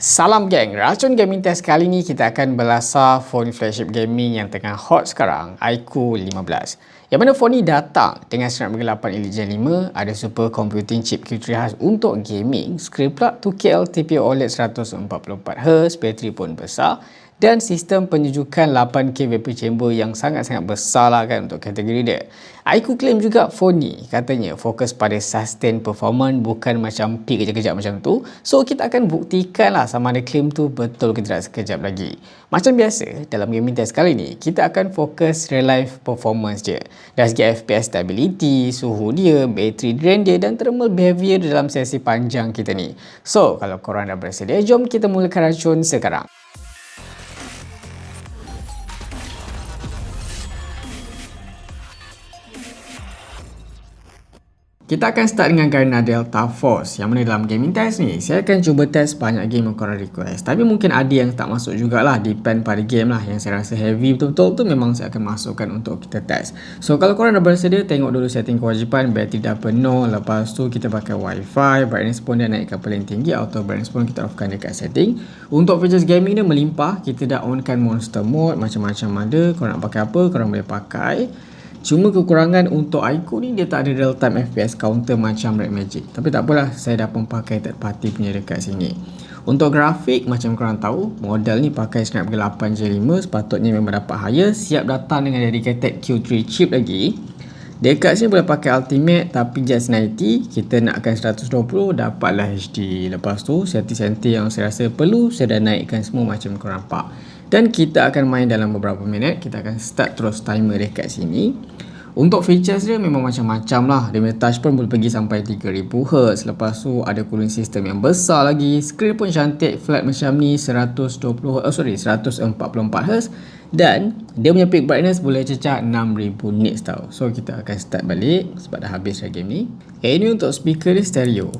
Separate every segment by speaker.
Speaker 1: Salam geng, racun gaming test kali ni kita akan belasah phone flagship gaming yang tengah hot sekarang, iQOO 15. Yang mana phone ni datang dengan Snapdragon 8 Elite Gen 5, ada super computing chip Q3 khas untuk gaming, screen plug 2K TPO OLED 144Hz, bateri pun besar dan sistem penyejukan 8K vapor chamber yang sangat-sangat besar lah kan untuk kategori dia. iQOO claim juga phone ni katanya fokus pada sustain performance bukan macam peak kejap-kejap macam tu. So kita akan buktikan lah sama ada claim tu betul ke tidak sekejap lagi. Macam biasa dalam gaming test kali ni kita akan fokus real life performance je. Dari segi FPS stability, suhu dia, battery drain dia dan thermal behavior dalam sesi panjang kita ni. So kalau korang dah bersedia jom kita mulakan racun sekarang. Kita akan start dengan Garena Delta Force yang mana dalam gaming test ni saya akan cuba test banyak game yang korang request. Tapi mungkin ada yang tak masuk jugalah depend pada game lah. Yang saya rasa heavy betul-betul tu memang saya akan masukkan untuk kita test. So kalau korang dah bersedia tengok dulu setting kewajipan. Battery dah penuh lepas tu kita pakai wifi brightness pun dah naikkan paling tinggi auto brightness pun kita offkan dekat setting. Untuk features gaming ni melimpah kita dah onkan monster mode macam-macam ada. Korang nak pakai apa korang boleh pakai Cuma kekurangan untuk iQOO ni dia tak ada real time FPS counter macam Red Magic. Tapi tak apalah, saya dah pun pakai third party punya dekat sini. Untuk grafik, macam korang tahu, model ni pakai Snapdragon 8 Gen 5 sepatutnya memang dapat higher, siap datang dengan dedicated Q3 chip lagi. Dekat sini boleh pakai Ultimate tapi just 90, kita nakkan 120 dapatlah HD. Lepas tu, setting-setting yang saya rasa perlu, saya dah naikkan semua macam korang nampak dan kita akan main dalam beberapa minit. Kita akan start terus timer dekat sini. Untuk features dia memang macam-macam lah. Dia punya touch pun boleh pergi sampai 3000Hz lepas tu ada cooling system yang besar lagi. Screen pun cantik. Flat macam ni 120 oh sorry 144Hz dan dia punya peak brightness boleh cecah 6000 nits tau. So kita akan start balik sebab dah habis dah game ni. Eh, ini untuk speaker dia stereo.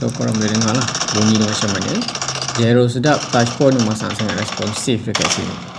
Speaker 1: So korang boleh dengar lah bunyi dia macam mana Gyro sedap, touch pun memang sangat-sangat responsif dekat sini.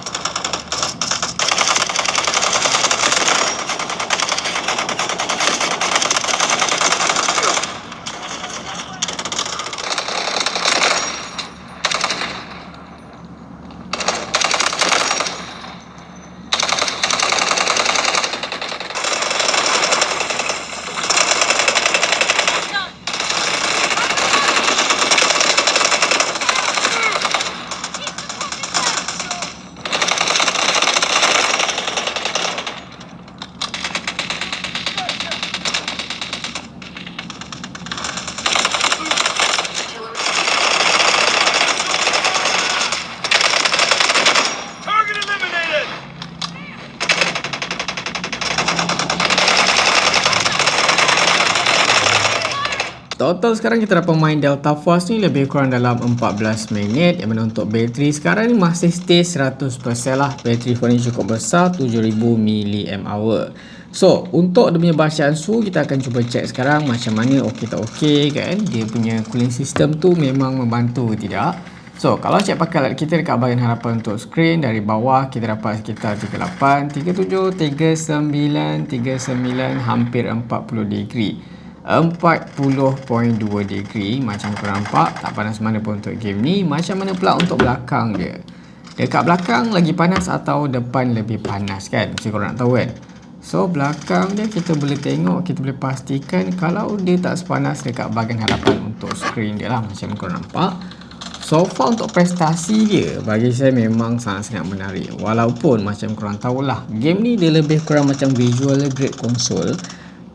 Speaker 1: Total sekarang kita dapat main Delta Force ni lebih kurang dalam 14 minit. Yang mana untuk bateri sekarang ni masih stay 100% lah. Bateri phone ni cukup besar 7000 mAh so untuk dia punya bacaan suhu kita akan cuba check sekarang macam mana ok tak ok kan. Dia punya cooling system tu memang membantu ke tidak? So kalau check pakai alat kita dekat bahagian harapan untuk screen dari bawah kita dapat sekitar 38 37 39 39 hampir 40 degree 40.2 degree. Macam korang nampak tak panas mana pun untuk game ni. Macam mana pula untuk belakang dia? Dekat belakang lagi panas atau depan lebih panas kan? Mesti korang nak tahu kan? So belakang dia kita boleh tengok kita boleh pastikan kalau dia tak sepanas dekat bahagian hadapan untuk screen dia lah macam korang nampak. So far untuk prestasi dia bagi saya memang sangat-sangat menarik. Walaupun macam korang tahulah game ni dia lebih kurang macam visual grade console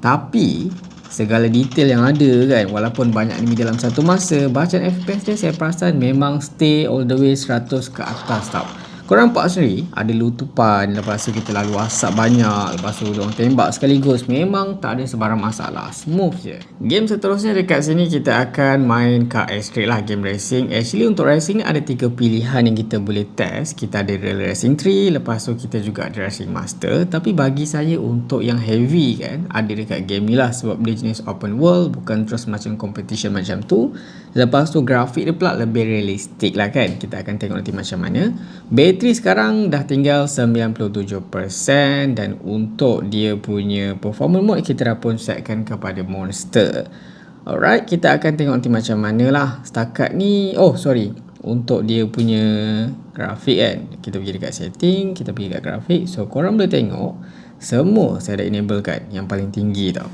Speaker 1: tapi segala detail yang ada kan walaupun banyak anime dalam satu masa bacaan FPS dia saya perasan memang stay all the way 100 ke atas tau Korang nampak sendiri ada lutupan lepas tu kita lalu asap banyak lepas tu orang tembak sekaligus memang tak ada sebarang masalah smooth je. Game seterusnya dekat sini kita akan main car Street lah game racing. Actually untuk racing ada tiga pilihan yang kita boleh test. Kita ada Real Racing 3 lepas tu kita juga ada Racing Master tapi bagi saya untuk yang heavy kan ada dekat game ni lah sebab dia jenis open world bukan terus macam competition macam tu. Lepas tu grafik dia pula lebih realistik lah kan kita akan tengok nanti macam mana. Bateri sekarang dah tinggal 97% dan untuk dia punya performance mode kita dah pun setkan kepada monster. Alright, kita akan tengok nanti macam mana lah setakat ni. Oh, sorry. untuk dia punya grafik kan kita pergi dekat setting kita pergi dekat grafik so korang boleh tengok semua saya dah enable kan yang paling tinggi tau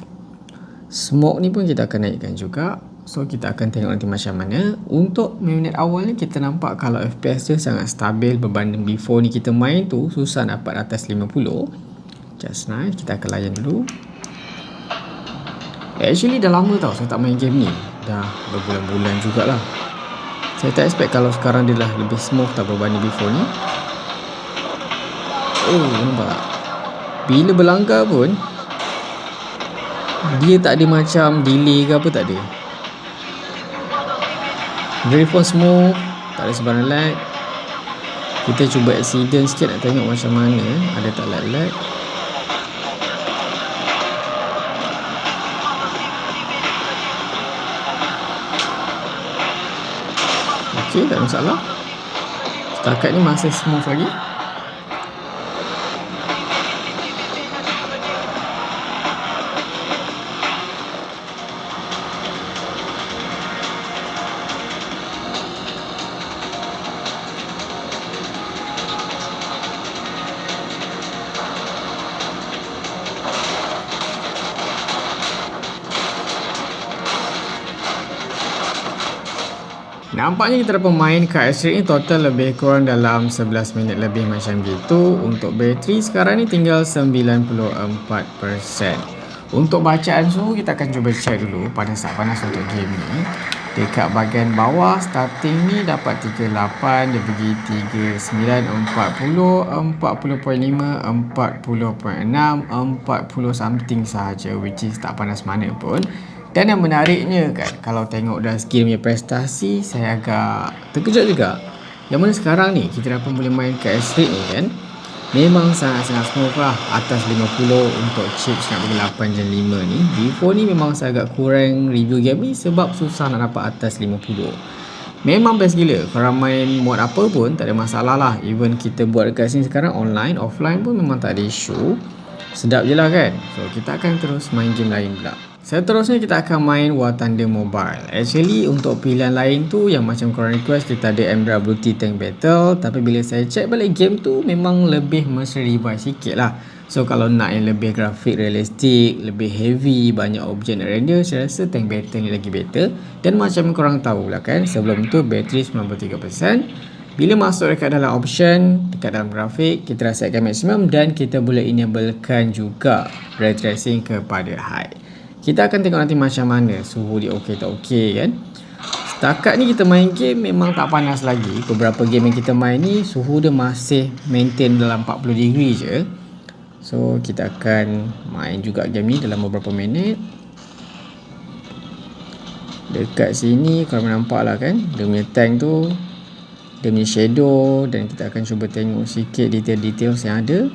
Speaker 1: smoke ni pun kita akan naikkan juga so kita akan tengok nanti macam mana. Untuk minit awal ni kita nampak kalau FPS dia sangat stabil berbanding before ni kita main tu susah dapat atas 50 just nice. Kita akan layan dulu. Actually dah lama tau saya tak main game ni. Dah berbulan-bulan jugalah. Saya tak expect kalau sekarang dia dah lebih smooth tak berbanding before ni. Oh nampak bila berlanggar pun dia tak ada macam delay ke apa tak ada very phone smooth tak ada sebarang lag kita cuba accident sikit nak tengok macam mana ada tak lag-lag Okey, tak ada masalah. Setakat ni masih smooth lagi. Nampaknya kita dapat main kat Street ni total lebih kurang dalam 11 minit lebih macam gitu. Untuk bateri sekarang ni tinggal 94%. Untuk bacaan suhu kita akan cuba check dulu pada saat panas untuk game ni. Dekat bahagian bawah starting ni dapat 38 dia pergi 39 40 40.5 40.6 40 something sahaja which is tak panas mana pun. Dan yang menariknya kan Kalau tengok dah skill punya prestasi Saya agak terkejut juga. Yang mana sekarang ni Kita dah pun boleh main ke S-Rig ni kan? Memang sangat-sangat smooth lah Atas 50 untuk chip Snapdragon 8 Gen 5 ni. Before ni memang saya agak kurang review game ni Sebab susah nak dapat atas 50 Memang best gila. Kalau main mod apa pun Tak ada masalah lah. Even kita buat dekat sini sekarang Online, offline pun memang tak ada issue. Sedap je lah kan? So kita akan terus main game lain pula Seterusnya kita akan main War Thunder Mobile. Actually untuk pilihan lain tu yang macam korang request kita ada MWT Tank Battle tapi bila saya check balik game tu memang lebih mesti revise sikit lah. So kalau nak yang lebih grafik realistik, lebih heavy, banyak objek nak render, saya rasa Tank Battle ni lagi better. Dan macam korang tahu lah kan, sebelum tu bateri 93%. Bila masuk dekat dalam option, dekat dalam grafik, kita rasakan maksimum dan kita boleh enablekan juga ray tracing kepada high. Kita akan tengok nanti macam mana suhu dia okey tak okey kan. Setakat ni kita main game memang tak panas lagi. Beberapa game yang kita main ni suhu dia masih maintain dalam 40 degree je. So kita akan main juga game ni dalam beberapa minit. Dekat sini kalau nampak lah kan dia punya tank tu dia punya shadow dan kita akan cuba tengok sikit detail-detail yang ada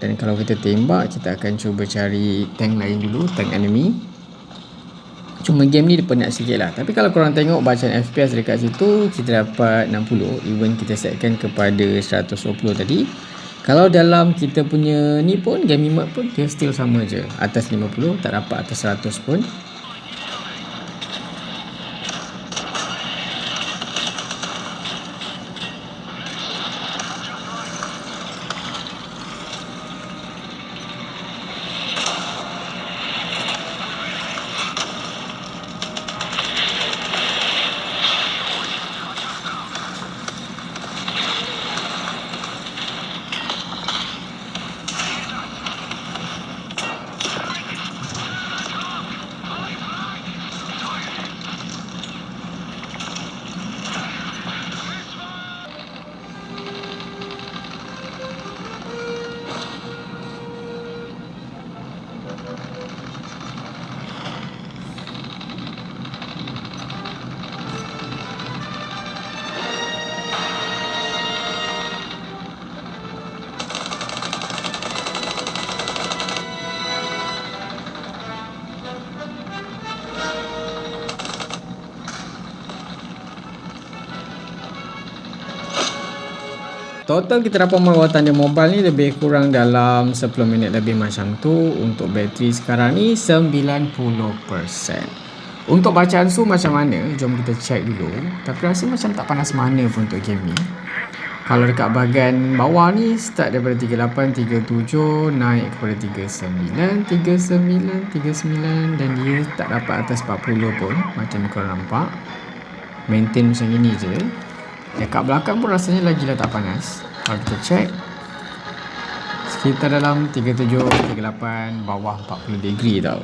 Speaker 1: dan kalau kita tembak kita akan cuba cari tank lain dulu tank enemy. Cuma game ni dia penat sikit lah. Tapi kalau korang tengok bacaan FPS dekat situ kita dapat 60 even kita setkan kepada 120 tadi. Kalau dalam kita punya ni pun game mode pun dia still sama je. Atas 50 tak dapat atas 100 pun Total kita dapat mawatan dia mobile ni lebih kurang dalam 10 minit lebih macam tu Untuk bateri sekarang ni 90% Untuk bacaan su macam mana? Jom kita check dulu. Tapi rasa macam tak panas mana pun untuk game ni. Kalau dekat bahagian bawah ni start daripada 38, 37 naik kepada 39, 39, 39 dan dia tak dapat atas 40 pun macam korang nampak. Maintain macam ini je. Dekat belakang pun rasanya lagi lah tak panas. Kalau kita check. Sekitar dalam 37, 38, bawah 40 degree tau.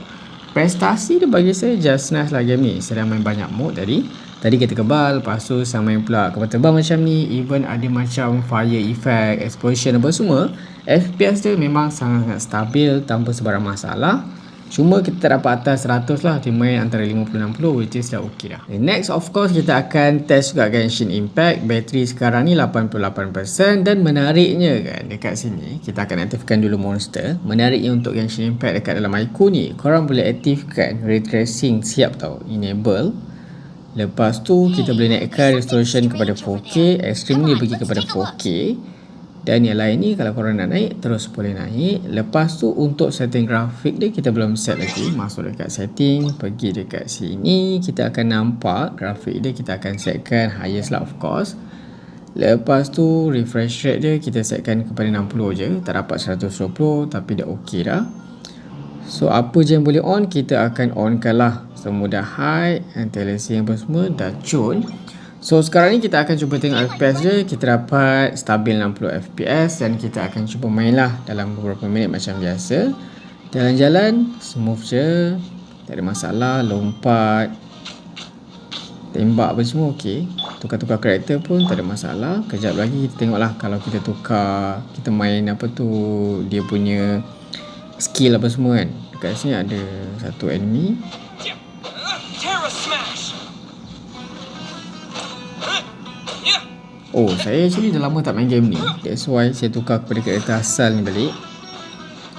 Speaker 1: Prestasi dia bagi saya just nice lah game ni. Sedang main banyak mode tadi. Tadi kita kebal lepas tu sama main pula kapal terbang macam ni. Even ada macam fire effect explosion apa semua FPS dia memang sangat-sangat stabil tanpa sebarang masalah Cuma kita tak dapat atas 100 lah Dia main antara 50-60 Which is dah ok dah. Next of course kita akan test juga Genshin Impact. Bateri sekarang ni 88% Dan menariknya kan Dekat sini Kita akan aktifkan dulu monster. Menariknya untuk Genshin Impact Dekat dalam Ico ni Korang boleh aktifkan Ray Tracing siap tau Enable. Lepas tu kita boleh naikkan resolution kepada 4K Extreme ni pergi kepada 4K dan yang lain ni kalau korang nak naik terus boleh naik. Lepas tu untuk setting grafik dia kita belum set lagi. Masuk dekat setting, pergi dekat sini, kita akan nampak grafik dia kita akan setkan highest lah of course. Lepas tu refresh rate dia kita setkan kepada 60 je. Tak dapat 120 tapi dah okey dah. So apa je yang boleh on kita akan onkan lah. Semua dah high, anti-aliasing apa semua dah cun. So sekarang ni kita akan cuba tengok FPS je Kita dapat stabil 60 FPS Dan kita akan cuba main lah dalam beberapa minit macam biasa. Jalan-jalan smooth je. Tak ada masalah Lompat Tembak apa semua ok Tukar-tukar karakter pun tak ada masalah. Kejap lagi kita tengok lah Kalau kita tukar Kita main apa tu Dia punya Skill apa semua kan. Dekat sini ada Satu enemy Oh, saya actually dah lama tak main game ni. That's why saya tukar kepada karakter asal ni balik.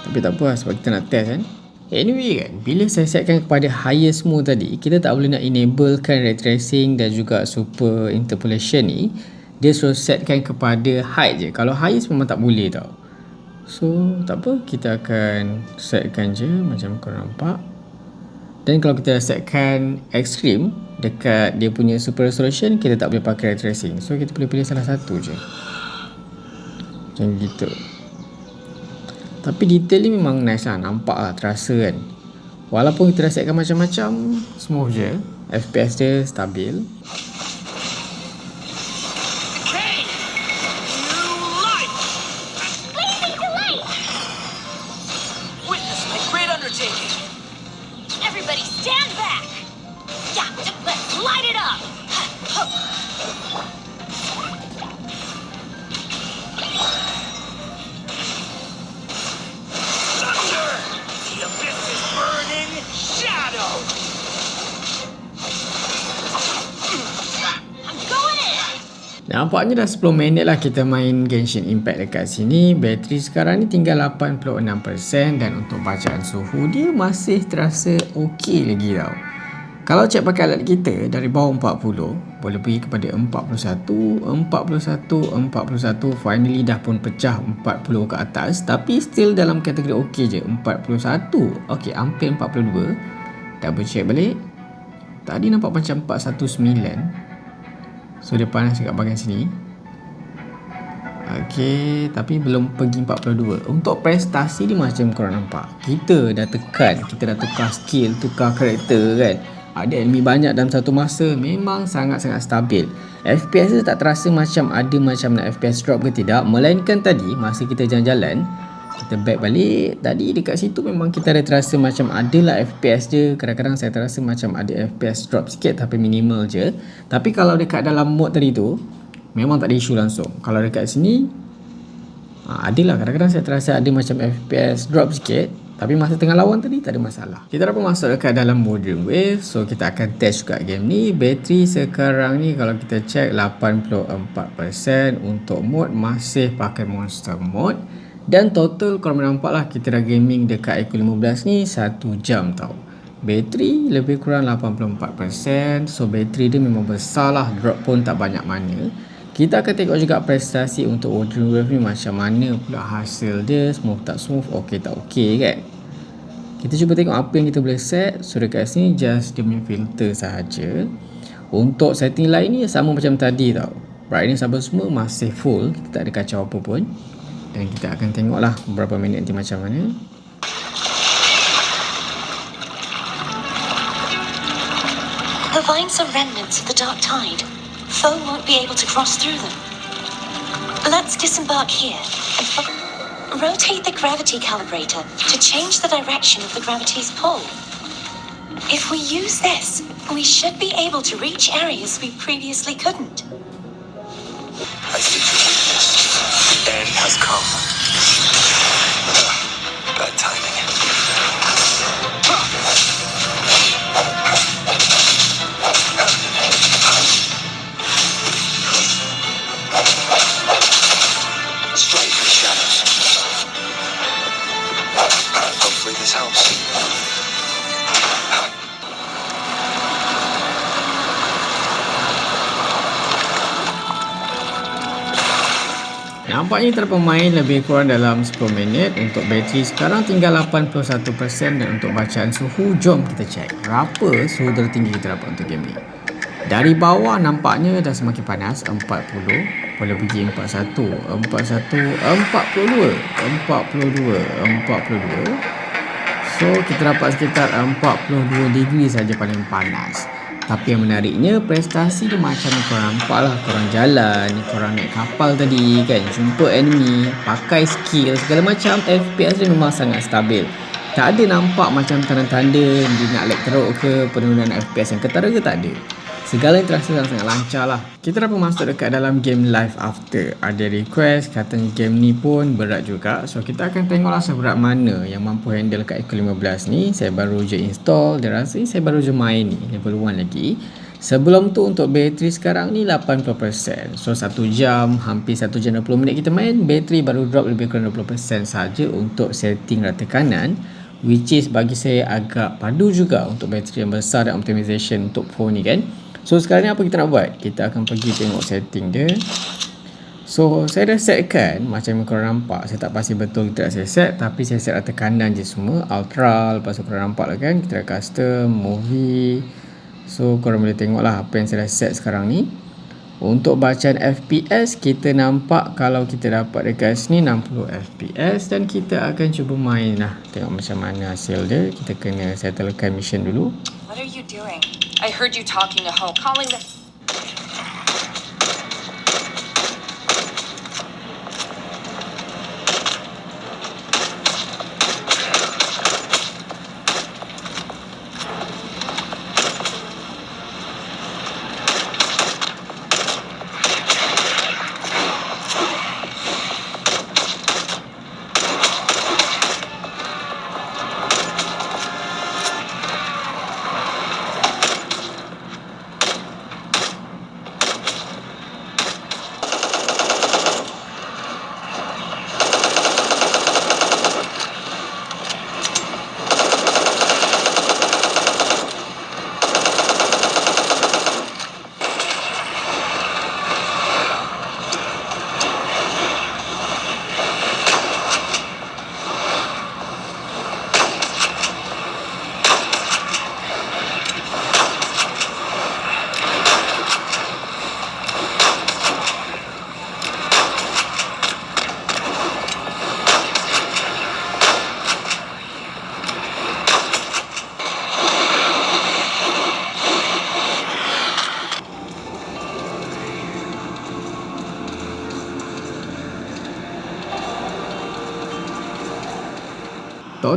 Speaker 1: Tapi tak apa lah sebab kita nak test kan. Anyway kan, bila saya setkan kepada highest mode tadi, kita tak boleh nak enablekan ray tracing dan juga super interpolation ni. Dia suruh setkan kepada high je. Kalau highest memang tak boleh tau. So, tak apa. Kita akan setkan je macam korang nampak. Dan kalau kita setkan extreme, dekat dia punya super resolution kita tak boleh pakai ray tracing. So kita boleh pilih salah satu je. Macam gitu. Tapi detail ni memang nice lah. Nampak lah terasa kan. Walaupun kita dah setkan macam-macam smooth je. FPS dia stabil Nampaknya dah 10 minit lah kita main Genshin Impact dekat sini. Bateri sekarang ni tinggal 86% Dan untuk bacaan suhu dia masih terasa ok lagi tau. Kalau cek pakai alat kita dari bawah 40 Boleh pergi kepada 41 41 41 Finally dah pun pecah 40 ke atas Tapi still dalam kategori ok je 41 Ok hampir 42 Double check balik. Tadi nampak macam 419 So dia panas dekat bahagian sini. Okay Tapi belum pergi 42 Untuk prestasi ni macam korang nampak. Kita dah tekan Kita dah tukar skill Tukar karakter kan. Ada enemy banyak dalam satu masa Memang sangat-sangat stabil. FPS tu tak terasa macam Ada macam nak FPS drop ke tidak Melainkan tadi Masa kita jalan-jalan kita back balik. Tadi dekat situ memang kita ada terasa macam ada lah FPS je. Kadang-kadang saya terasa macam ada FPS drop sikit tapi minimal je. Tapi kalau dekat dalam mode tadi tu memang tak ada isu langsung. Kalau dekat sini ha, ada lah. Kadang-kadang saya terasa ada macam FPS drop sikit tapi masa tengah lawan tadi tak ada masalah. Kita dapat masuk dekat dalam modern wave. So kita akan test juga game ni. Bateri sekarang ni kalau kita check 84% untuk mode. Masih pakai monster mode dan total korang nampak lah kita dah gaming dekat Eco 15 ni 1 jam tau. Bateri lebih kurang 84%. So bateri dia memang besar lah. Drop pun tak banyak mana. Kita akan tengok juga prestasi untuk Odin Wave ni macam mana pula hasil dia. Smooth tak smooth, okey tak okey kan. kita cuba tengok apa yang kita boleh set so dekat sini just dia punya filter sahaja untuk setting lain ni sama macam tadi tau brightness apa semua masih full kita tak ada kacau apa pun dan kita akan tengok lah beberapa minit nanti macam mana
Speaker 2: The vines are remnants of the dark tide. Foe won't be able to cross through them. Let's disembark here and rotate the gravity calibrator to change the direction of the gravity's pull. If we use this, we should be able to reach areas we previously couldn't.
Speaker 3: Has come.
Speaker 1: Nampaknya kita pemain lebih kurang dalam 10 minit. Untuk bateri sekarang tinggal 81% Dan untuk bacaan suhu Jom kita cek Berapa suhu tertinggi kita dapat untuk game ni. Dari bawah nampaknya dah semakin panas 40 Boleh pergi 41 41 42 42 42 So kita dapat sekitar 42 degree saja paling panas tapi yang menariknya prestasi dia macam ni korang nampak lah. Korang jalan korang naik kapal tadi kan. Jumpa enemy pakai skill segala macam FPS dia memang sangat stabil. Tak ada nampak macam tanda-tanda dia nak lag teruk ke penurunan FPS yang ketara ke tak ada Segala yang terasa sangat-sangat lancar lah. Kita dapat masuk dekat dalam game live after Ada request katanya game ni pun berat juga. So kita akan tengoklah seberat mana yang mampu handle kat Eco 15 ni. Saya baru je install. Dia rasa saya baru je main ni Level 1 lagi. Sebelum tu untuk bateri sekarang ni 80% So 1 jam Hampir 1 jam 20 minit kita main Bateri baru drop lebih kurang 20% saja Untuk setting rata kanan Which is bagi saya agak padu juga Untuk bateri yang besar dan optimization untuk phone ni kan So sekarang ni apa kita nak buat? Kita akan pergi tengok setting dia. So saya dah setkan macam yang korang nampak. Saya tak pasti betul kita dah set tapi saya set rata kanan je semua. Ultra lepas tu korang nampak lah kan. Kita dah custom, movie. So korang boleh tengok lah apa yang saya dah set sekarang ni. Untuk bacaan FPS kita nampak kalau kita dapat dekat sini 60 FPS dan kita akan cuba main lah. Tengok macam mana hasil dia. Kita kena settlekan mission dulu.
Speaker 4: What are you doing? I heard you talking to Ho, calling the.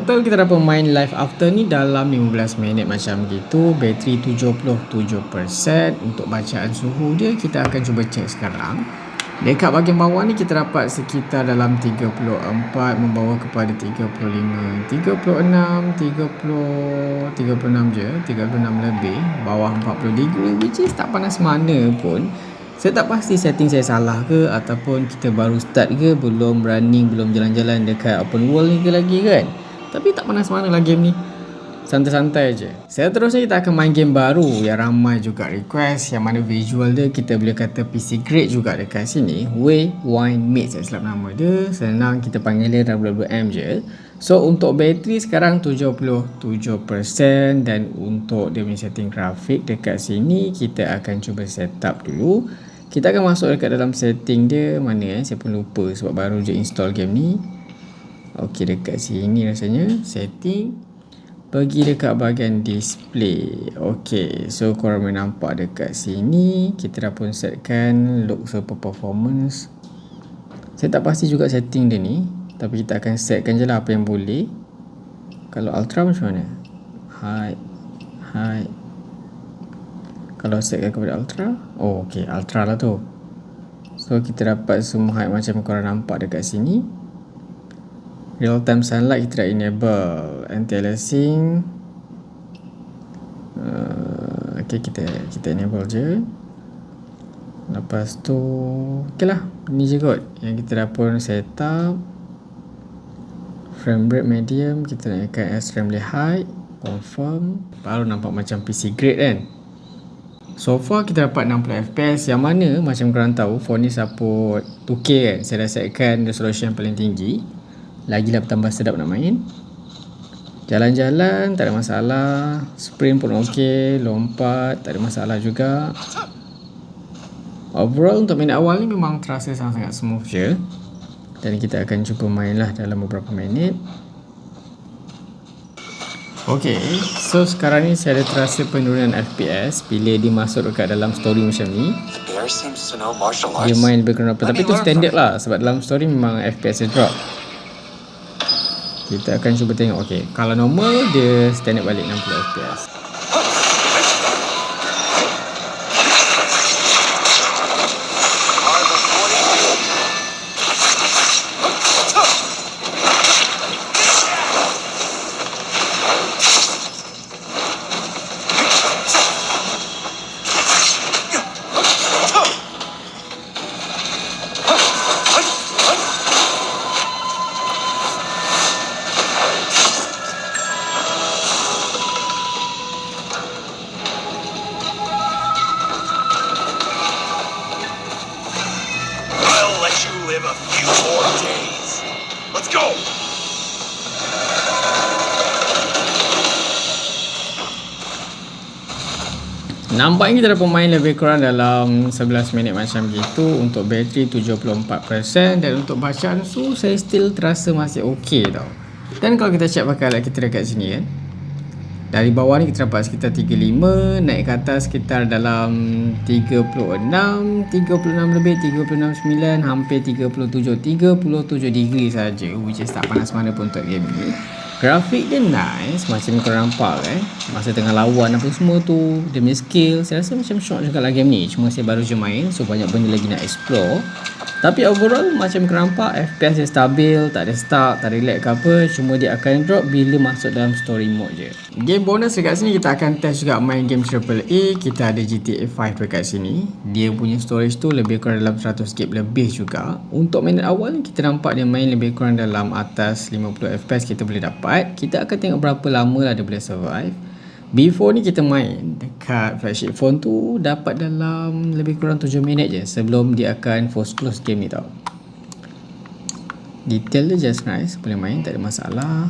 Speaker 1: Total kita dapat main live after ni dalam 15 minit macam gitu. Bateri 77% Untuk bacaan suhu dia kita akan cuba cek sekarang. Dekat bahagian bawah ni kita dapat sekitar dalam 34 Membawa kepada 35 36 30 36 je 36 lebih Bawah 40 degree which is tak panas mana pun. Saya tak pasti setting saya salah ke Ataupun kita baru start ke Belum running Belum jalan-jalan dekat open world ni ke lagi kan Tapi tak panas mana lah game ni Santai-santai je. Seterusnya kita akan main game baru yang ramai juga request yang mana visual dia kita boleh kata PC grade juga dekat sini. Way Wine Mate saya silap nama dia. Senang kita panggil dia WWM je. So untuk bateri sekarang 77% dan untuk dia punya setting grafik dekat sini kita akan cuba setup dulu. Kita akan masuk dekat dalam setting dia mana eh saya pun lupa sebab baru je install game ni. Okey dekat sini rasanya setting. Pergi dekat bahagian display. Ok so korang boleh nampak dekat sini kita dah pun setkan look super performance. Saya tak pasti juga setting dia ni tapi kita akan setkan je lah apa yang boleh. Kalau ultra macam mana? Height height. Kalau setkan kepada ultra? Oh ok ultra lah tu. So kita dapat semua height macam korang nampak dekat sini real time sunlight kita dah enable anti-aliasing. Uh, ok kita kita enable je. Lepas tu ok lah ni je kot yang kita dah pun set up. Frame rate medium kita naikkan rate height confirm. Baru nampak macam PC grade kan. So far kita dapat 60 fps yang mana macam korang tahu phone ni support 2K kan. Saya dah setkan resolution paling tinggi Lagilah bertambah sedap nak main. Jalan-jalan tak ada masalah. Sprint pun ok Lompat tak ada masalah juga. Overall untuk minit awal ni memang terasa sangat-sangat smooth je. Dan kita akan cuba main lah dalam beberapa minit. Okay, so sekarang ni saya ada terasa penurunan FPS bila dia masuk dekat dalam story macam ni. Dia main lebih kurang apa. Tapi tu standard lah. Sebab dalam story memang FPS dia drop. Kita akan cuba tengok okey. Kalau normal dia standard balik 60 Nampaknya kita dah pemain lebih kurang dalam 11 minit macam gitu untuk bateri 74% dan untuk bacaan su saya still terasa masih okey tau. Dan kalau kita check pakai alat kita dekat sini kan. Dari bawah ni kita dapat sekitar 35, naik ke atas sekitar dalam 36, 36 lebih, 36.9, hampir 37, 37 degree saja which is tak panas mana pun untuk game ni. Grafik dia nice Macam korang nampak eh. Masa tengah lawan apa semua tu Dia punya skill Saya rasa macam shock juga lah game ni. Cuma saya baru je main So banyak benda lagi nak explore Tapi overall Macam korang nampak FPS dia stabil Tak ada stuck Tak lag ke apa Cuma dia akan drop Bila masuk dalam story mode je. Game bonus dekat sini Kita akan test juga Main game AAA Kita ada GTA 5 dekat sini. Dia punya storage tu Lebih kurang dalam 100GB lebih juga. Untuk minit awal Kita nampak dia main Lebih kurang dalam atas 50fps Kita boleh dapat. Kita akan tengok berapa lama lah Dia boleh survive. Before ni kita main dekat flagship phone tu dapat dalam lebih kurang 7 minit je sebelum dia akan force close game ni tau. Detail dia just nice, boleh main tak ada masalah.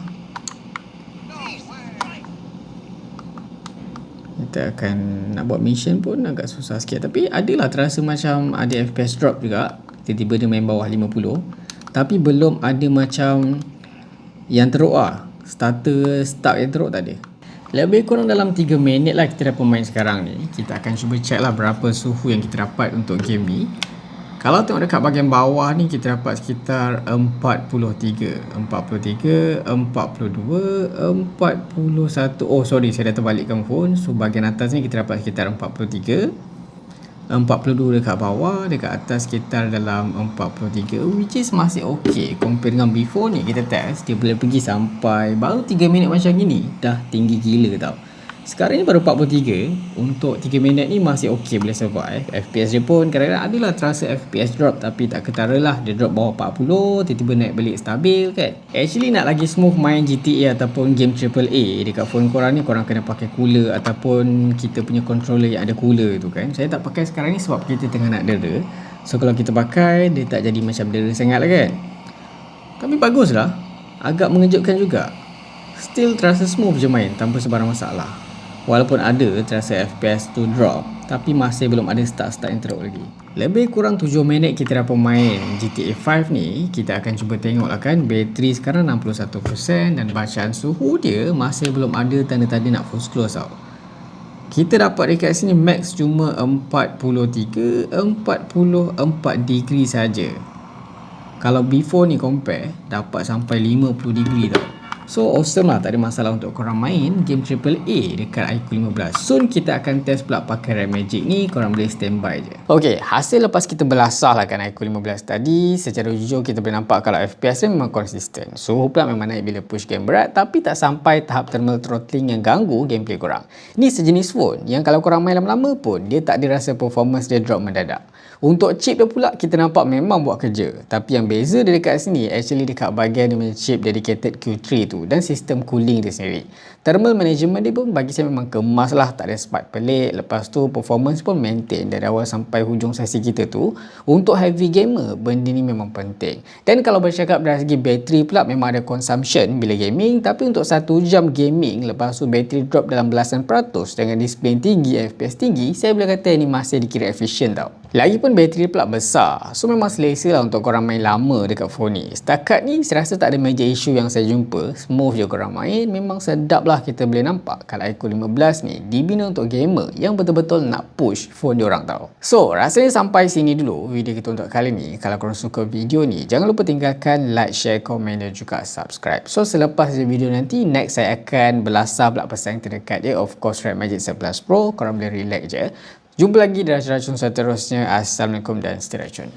Speaker 1: Kita akan nak buat mission pun agak susah sikit tapi adalah terasa macam ada FPS drop juga. Tiba-tiba dia main bawah 50 tapi belum ada macam yang teruk lah. Starter start yang teruk tak ada. Lebih kurang dalam 3 minit lah kita dah pemain sekarang ni. Kita akan cuba check lah berapa suhu yang kita dapat untuk game ni. Kalau tengok dekat bahagian bawah ni kita dapat sekitar 43 43 42 41 Oh sorry saya dah terbalikkan phone So bahagian atas ni kita dapat sekitar 43 42 dekat bawah Dekat atas sekitar dalam 43 Which is masih okay Compare dengan before ni. Kita test Dia boleh pergi sampai Baru 3 minit macam gini. Dah tinggi gila tau Sekarang ni baru 43 Untuk 3 minit ni masih okey boleh survive. FPS dia pun kadang-kadang adalah terasa FPS drop Tapi tak ketara lah. Dia drop bawah 40 Tiba-tiba naik balik stabil kan. Actually nak lagi smooth main GTA Ataupun game AAA Dekat phone korang ni korang kena pakai cooler Ataupun kita punya controller yang ada cooler tu kan. Saya tak pakai sekarang ni sebab kita tengah nak dera. So kalau kita pakai Dia tak jadi macam dera sangat lah kan. Tapi bagus lah Agak mengejutkan juga. Still terasa smooth je main tanpa sebarang masalah Walaupun ada terasa FPS tu drop Tapi masih belum ada start-start yang teruk lagi Lebih kurang 7 minit kita dah pemain GTA 5 ni Kita akan cuba tengok lah kan Bateri sekarang 61% Dan bacaan suhu dia masih belum ada tanda-tanda nak full close tau kita dapat dekat sini max cuma 43 44 degree saja. Kalau before ni compare dapat sampai 50 degree tau. So awesome lah tak ada masalah untuk korang main game AAA dekat iQOO 15 Soon kita akan test pula pakai RAM Magic ni korang boleh standby je. Ok hasil lepas kita belasah lah kan iQOO 15 tadi Secara jujur kita boleh nampak kalau FPS dia memang konsisten. Suhu pula memang naik bila push game berat Tapi tak sampai tahap thermal throttling yang ganggu gameplay korang. Ni sejenis phone yang kalau korang main lama-lama pun Dia tak dirasa performance dia drop mendadak. Untuk chip dia pula kita nampak memang buat kerja. Tapi yang beza dia dekat sini actually dekat bahagian dia punya chip dedicated Q3 tu Dan sistem cooling dia sendiri. Thermal management dia pun bagi saya memang kemas lah. Tak ada spike pelik. Lepas tu performance pun maintain dari awal sampai hujung sesi kita tu. Untuk heavy gamer benda ni memang penting. Dan kalau bercakap dari segi bateri pula memang ada consumption bila gaming. Tapi untuk satu jam gaming lepas tu bateri drop dalam belasan peratus Dengan display tinggi FPS tinggi Saya boleh kata ini masih dikira efisien tau Lagipun bateri pula besar. So memang selesa lah untuk korang main lama dekat phone ni. Setakat ni saya rasa tak ada major issue yang saya jumpa. Smooth je korang main. Memang sedap lah kita boleh nampak Kalau iQOO 15 ni dibina untuk gamer Yang betul-betul nak push phone diorang tau. So rasanya sampai sini dulu video kita untuk kali ni. Kalau korang suka video ni Jangan lupa tinggalkan like, share, komen dan juga subscribe. So selepas video nanti Next saya akan belasah pula pesaing terdekat je. Of course Red Magic 11 Pro. Korang boleh relax je Jumpa lagi dalam racun seterusnya. Assalamualaikum dan racun.